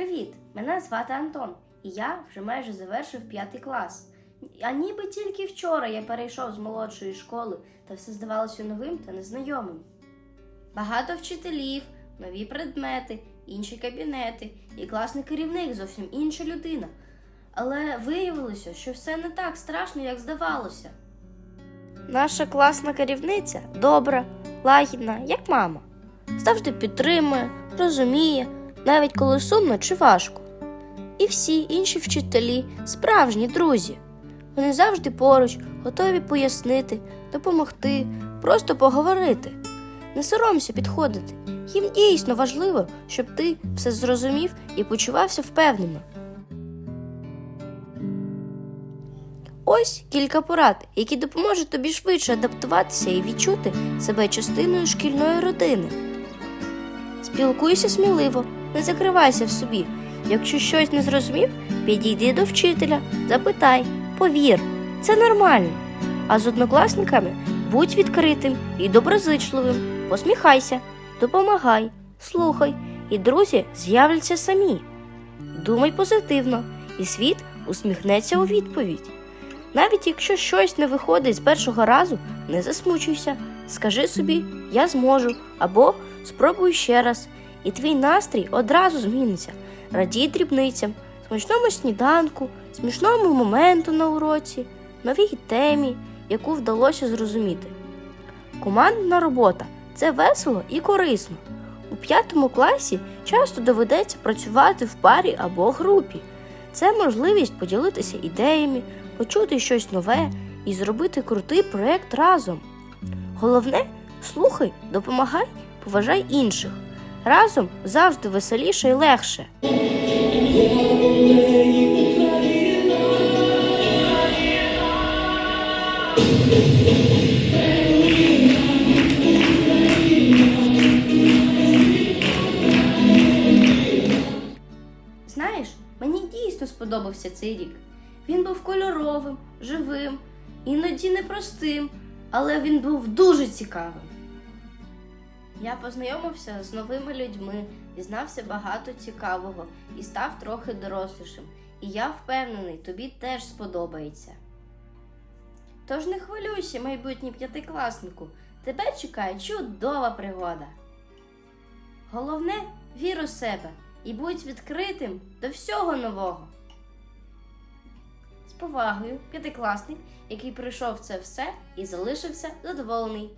Привіт! Мене звати Антон, і я вже майже завершив п'ятий клас. А ніби тільки вчора я перейшов з молодшої школи та все здавалося новим та незнайомим. Багато вчителів, нові предмети, інші кабінети, і класний керівник зовсім інша людина. Але виявилося, що все не так страшно, як здавалося. Наша класна керівниця добра, лагідна, як мама. Завжди підтримує, розуміє, навіть коли сумно чи важко. І всі інші вчителі справжні друзі. Вони завжди поруч, готові пояснити, допомогти, просто поговорити. Не соромся підходити. Їм дійсно важливо, щоб ти все зрозумів і почувався впевнено. Ось кілька порад, які допоможуть тобі швидше адаптуватися і відчути себе частиною шкільної родини. Спілкуйся сміливо, не закривайся в собі. Якщо щось не зрозумів, підійди до вчителя, запитай, повір, це нормально. А з однокласниками будь відкритим і доброзичливим, посміхайся, допомагай, слухай, і друзі з'являться самі. Думай позитивно, і світ усміхнеться у відповідь. Навіть якщо щось не виходить з першого разу, не засмучуйся, скажи собі Я зможу або спробуй ще раз, і твій настрій одразу зміниться. Радій дрібницям, смачному сніданку, смішному моменту на уроці, новій темі, яку вдалося зрозуміти. Командна робота це весело і корисно. У п'ятому класі часто доведеться працювати в парі або групі. Це можливість поділитися ідеями, почути щось нове і зробити крутий проєкт разом. Головне слухай, допомагай, поважай інших. Разом завжди веселіше і легше. Знаєш, мені дійсно сподобався цей рік. Він був кольоровим, живим, іноді непростим, але він був дуже цікавим. Я познайомився з новими людьми, дізнався багато цікавого і став трохи дорослішим. І я впевнений, тобі теж сподобається. Тож не хвилюйся, майбутній п'ятикласнику, тебе чекає чудова пригода. Головне вір у себе і будь відкритим до всього нового. З повагою, п'ятикласник, який пройшов це все і залишився задоволений.